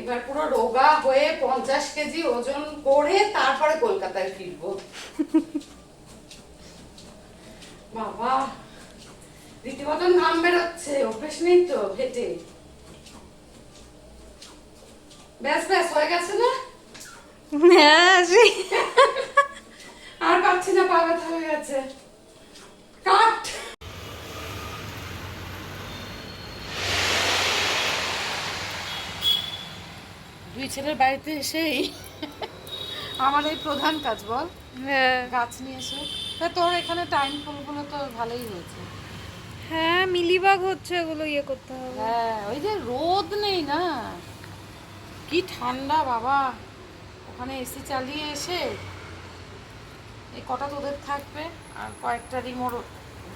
এবার পুরো রোগা হয়ে পঞ্চাশ কেজি ওজন করে তারপরে কলকাতায় ফিরবো। বাবা রীতিমতন ঘাম বেরোচ্ছে অভ্যেস নেই তো হেঁটে। ব্যাস ব্যাস হয়ে গেছে না? হ্যাঁ আর পাচ্ছি না পা ব্যথা হয়ে গেছে কাট দুই ছেলের বাড়িতে এসেই আমার এই প্রধান কাজ বল। হ্যাঁ। গাছ নিয়ে এসে। তা তোর এখানে টাইম ফুলগুলো তো ভালোই হয়েছে। হ্যাঁ মিলিবাগ হচ্ছে ওগুলো ইয়ে করতে হবে। হ্যাঁ ওই যে রোদ নেই না? কি ঠান্ডা বাবা। ওখানে এসি চালিয়ে এসে এই কটা তোদের থাকবে আর কয়েকটা রিমোর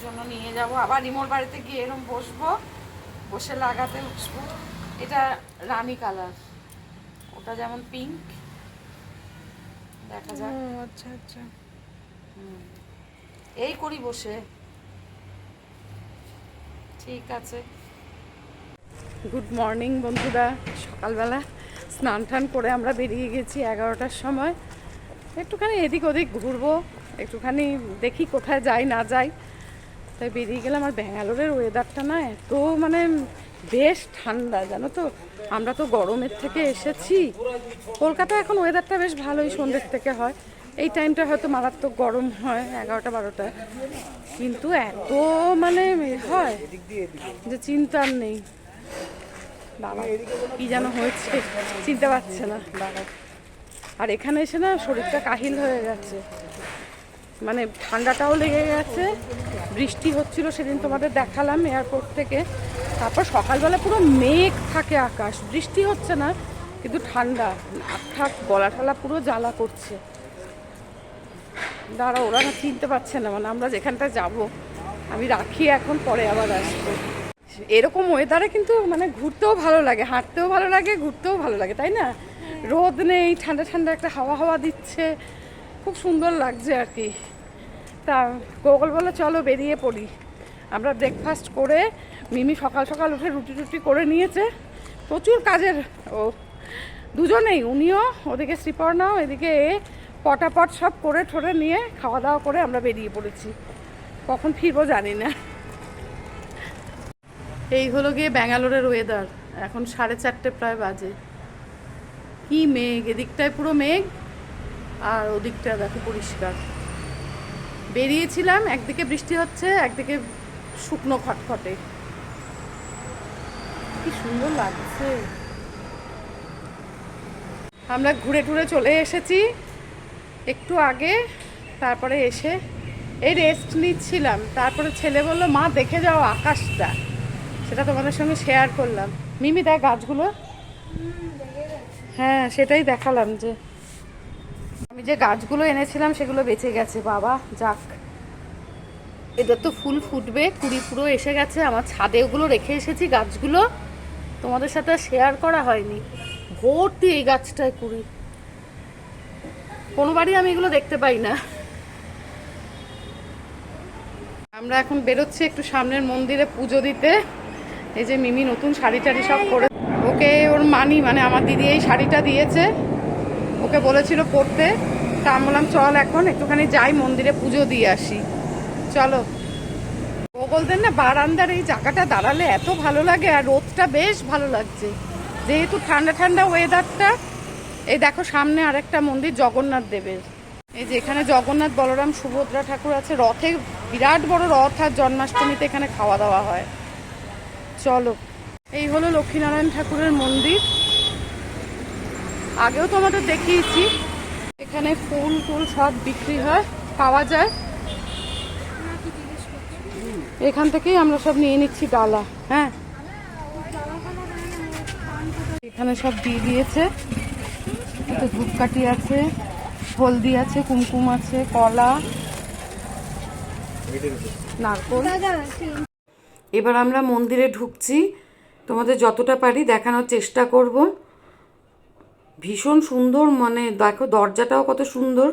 জন্য নিয়ে যাব। আবার রিমোর বাড়িতে গিয়ে এরকম বসবো বসে লাগাতে উঠবো। এটা রানী কালার ওটা যেমন পিঙ্ক দেখা যাক। আচ্ছা আচ্ছা। এই করি বসে। ঠিক আছে। গুড মর্নিং বন্ধুরা। সকালবেলা স্নান টান করে আমরা বেরিয়ে গেছি এগারোটার সময়। একটুখানি এদিক ওদিক ঘুরবো একটুখানি দেখি কোথায় যাই না যাই। তাই বেরিয়ে গেলাম। আর ব্যাঙ্গালোরের ওয়েদারটা না এত মানে বেশ ঠান্ডা, জানো তো? আমরা তো গরমের থেকে এসেছি। কলকাতা এখন ওয়েদারটা বেশ ভালোই সন্ধ্যের থেকে হয়। এই টাইমটা হয়তো মারাত্মক গরম হয়, এগারোটা, বারোটা। কিন্তু এত মানে হয় যে চিন্তার নেই। বাবা, কি যেন হয়েছে? চিনতে পারছে না। বাবা। আর এখানে এসে না শরীরটা কাহিল হয়ে গেছে মানে ঠান্ডাটাও লেগে গেছে, বৃষ্টি হচ্ছিল সেদিন তোমাদের দেখালাম এয়ারপোর্ট থেকে। তারপর সকালবেলা পুরো মেঘ থাকে আকাশ, বৃষ্টি হচ্ছে না, কিন্তু ঠান্ডা, নাক ঠাক, গলা ঠলা পুরো জ্বালা করছে। দাঁড়া ওরা না চিনতে পারছে না মানে আমরা যেখানটা যাব, আমি রাখি এখন, পরে আবার আসব। এরকম ওয়েদারে কিন্তু মানে ঘুরতেও ভালো লাগে, হাঁটতেও ভালো লাগে, ঘুরতেও ভালো লাগে, তাই না? রোদ নেই, ঠান্ডা ঠান্ডা একটা হাওয়া হাওয়া দিচ্ছে খুব সুন্দর লাগছে আর কি। তা গোগল বলে চলো বেরিয়ে পড়ি। আমরা ব্রেকফাস্ট করে মিমি সকাল সকাল উঠে রুটি টুটি করে নিয়েছে। প্রচুর কাজের, ও দুজনেই, উনিও, ওদিকে শ্রীপর্ণাও, এদিকে এ পটাপট সব করে ঠোরে নিয়ে খাওয়া দাওয়া করে আমরা বেরিয়ে পড়েছি। কখন ফিরবো জানি না। এই হলো গিয়ে ব্যাঙ্গালোরের ওয়েদার এখন সাড়ে চারটে প্রায় বাজে। কি মেঘ, এদিকটায় পুরো মেঘ। আর ওদিকটা দেখো পরিষ্কার। বেরিয়েছিলাম একদিকে বৃষ্টি হচ্ছে একদিকে শুকনো খটখটে। কি সুন্দর লাগছে। আমরা ঘুরে টুরে চলে এসেছি একটু আগে তারপরে এসে এই রেস্ট নিচ্ছিলাম। তারপরে ছেলে বলল মা দেখে যাও আকাশটা। সেটা তোমাদের সঙ্গে শেয়ার করলাম। মিমি দেখ গাছগুলো। হ্যাঁ সেটাই দেখালাম যে আমি যে গাছগুলো এনেছিলাম সেগুলো বেঁচে গেছে, বাবা, যাক। এদের তো ফুল ফুটবে, কুড়ি পুরো এসে গেছে, আমার ছাদে ওগুলো রেখে এসেছি গাছগুলো। তোমাদের সাথে শেয়ার করা হয়নি। ভর্তি এই গাছটায় কুড়ি। কোনো বাড়ি আমি এগুলো দেখতে পাই না। আমরা এখন বেরোচ্ছি একটু সামনের মন্দিরে পুজো দিতে। এই যে মিমি নতুন শাড়ি টাড়ি সব করে ওকে, ওর মানি মানে আমার দিদি এই শাড়িটা দিয়েছে। ওকে বলেছিল পড়তে। তা আমি বললাম, চল এখন, একটুখানি যাই, মন্দিরে পুজো দিয়ে আসি। চলো। বলতেন না, বারান্দার এই জায়গাটা দাঁড়ালে এত ভালো লাগে, আর রোদটা বেশ ভালো লাগছে। যেহেতু ঠান্ডা ঠান্ডা ওয়েদারটা এই দেখো সামনে আরেকটা মন্দির, জগন্নাথ দেবের। এই যে এখানে জগন্নাথ, বলরাম, সুভদ্রা ঠাকুর আছে, রথে বিরাট বড় রথ আর জন্মাষ্টমীতে এখানে খাওয়া দাওয়া হয়। চলো। এই হলো লক্ষ্মীনারায়ণ ঠাকুরের মন্দির। আগেও তোমাদের দেখিয়েছি। এখানে ফুল টুল সব বিক্রি হয়, পাওয়া যায়। এখান থেকেই আমরা সব নিয়ে নিচ্ছি ডালা হ্যাঁ। এখানে সব দিয়ে দিয়েছে। ধূপকাঠি আছে, হলদি আছে, কুমকুম আছে, কলা, নারকোল। এবার আমরা মন্দিরে ঢুকছি। তোমাদের যতটা পারি দেখানোর চেষ্টা করব। ভীষণ সুন্দর মানে দেখো দরজাটাও কত সুন্দর,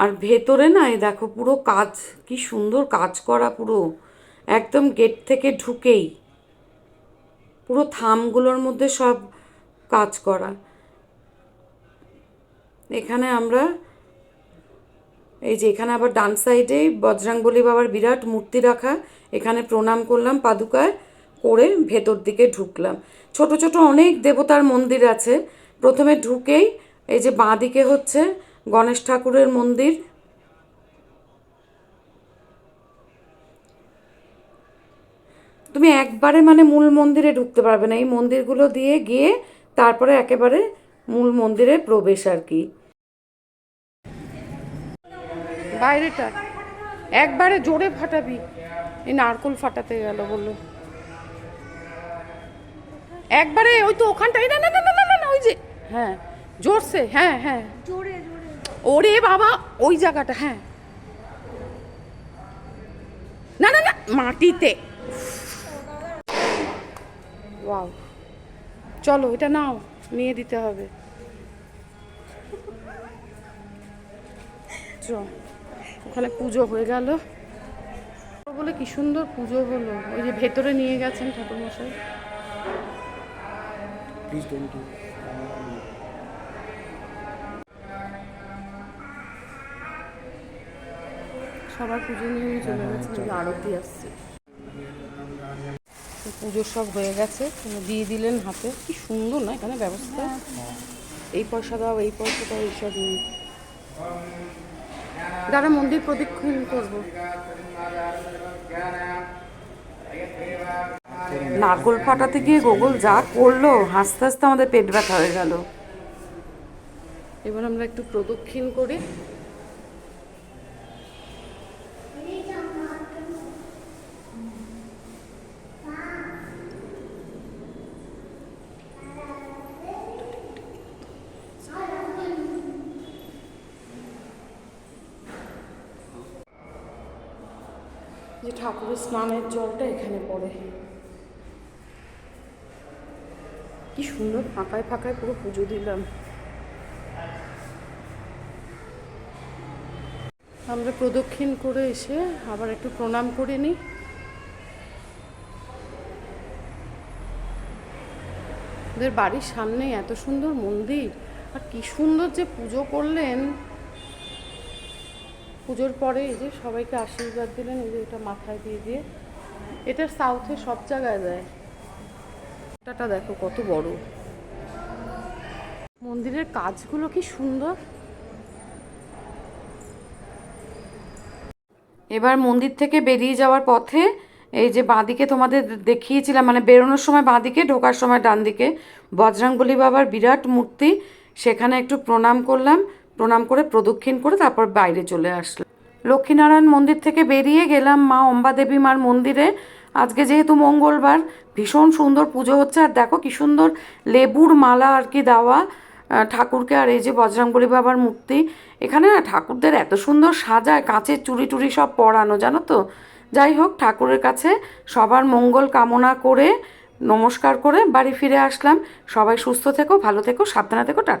আর ভেতরে না এই দেখো পুরো কাজ, কি সুন্দর কাজ করা পুরো, একদম গেট থেকে ঢুকেই, পুরো থামগুলোর মধ্যে সব কাজ করা। এখানে আমরা, এই যে এখানে আবার ডান সাইডেই বজরাংবলী বাবার বিরাট মূর্তি রাখা, এখানে প্রণাম করলাম পাদুকায়, করে ভেতর দিকে ঢুকলাম। ছোট ছোট অনেক দেবতার মন্দির আছে প্রথমে ঢুকেই এই যে বাঁ দিকে হচ্ছে গণেশ ঠাকুরের মন্দির। তুমি একবারে মানে মূল মন্দিরে ঢুকতে পারবে না। এই মন্দিরগুলো দিয়ে গিয়ে তারপরে একেবারে মূল মন্দিরে প্রবেশ আর কি। বাইরেটা একবারে জোরে ফাটাবি। এই নারকোল ফাটাতে গেল বলল। একবারে ওই তো ওখানটাই না না না হ্যাঁ জোরসে হ্যাঁ হ্যাঁ। জোরে জোরে। ওরে বাবা ওই জায়গাটা হ্যাঁ। না না না মাটিতে। ওয়াও। চলো এটা নাও নিয়ে দিতে হবে। চ ওখানে পুজো হয়ে গেল। বলে কি সুন্দর পুজো হলো। ওই যে ভেতরে নিয়ে গেছেন ঠাকুরমশাই। Please সবার পুজো নিয়ে চলে গেছে আরতি আসছে। তো পুজো সব হয়ে গেছে দিয়ে দিলেন হাতে? কি সুন্দর না, এখানে ব্যবস্থা। এই পয়সা দাও, এই পয়সা দাও, এইসব নিয়ে দাঁড়া মন্দির প্রদক্ষিণ করব। নারকোল ফাটাতে গিয়ে গোগল যা করল, হাসতে হাসতে আমাদের পেট ব্যথা হয়ে গেল। এবার আমরা একটু প্রদক্ষিণ করি। যে ঠাকুরের স্নানের জলটা এখানে পড়ে। কি সুন্দর ফাঁকায় ফাঁকায় পুরো পুজো দিলাম। আমরা প্রদক্ষিণ করে এসে আবার একটু প্রণাম করে নিই। ওদের বাড়ির সামনে এত সুন্দর মন্দির, আর কি সুন্দর যে পুজো করলেন। পুজোর পরে এই যে সবাইকে আশীর্বাদ দিলেন, এই যে এটা মাথায় দিয়ে দিয়ে। এটা সাউথে সব জায়গায় দেয় টাটা দেখো কত বড়। মন্দিরের কাজগুলো কি সুন্দর। এবার মন্দির থেকে বেরিয়ে যাওয়ার পথে এই যে বাঁদিকে তোমাদের দেখিয়েছিলাম মানে বেরোনোর সময় বাঁদিকে, ঢোকার সময় ডান দিকে বজরাংবলী বাবার বিরাট মূর্তি, সেখানে একটু প্রণাম করলাম। প্রণাম করে, প্রদক্ষিণ করে তারপর বাইরে চলে আসলাম। লক্ষ্মীনারায়ণ মন্দির থেকে বেরিয়ে গেলাম মা অম্বা দেবী মার মন্দিরে। আজকে যেহেতু মঙ্গলবার, ভীষণ সুন্দর পুজো হচ্ছে। আর দেখো কি সুন্দর লেবুর মালা আর কি দেওয়া ঠাকুরকে আর এই যে বজরংবলী বাবার মূর্তি। এখানে না ঠাকুরদের এত সুন্দর সাজায় কাঁচের চুড়ি টুড়ি সব পরানো, জানো তো? যাই হোক, ঠাকুরের কাছে সবার মঙ্গল কামনা করে, নমস্কার করে বাড়ি ফিরে আসলাম। সবাই সুস্থ থেকো, ভালো থেকো, সাবধানে থেকো, টাটা।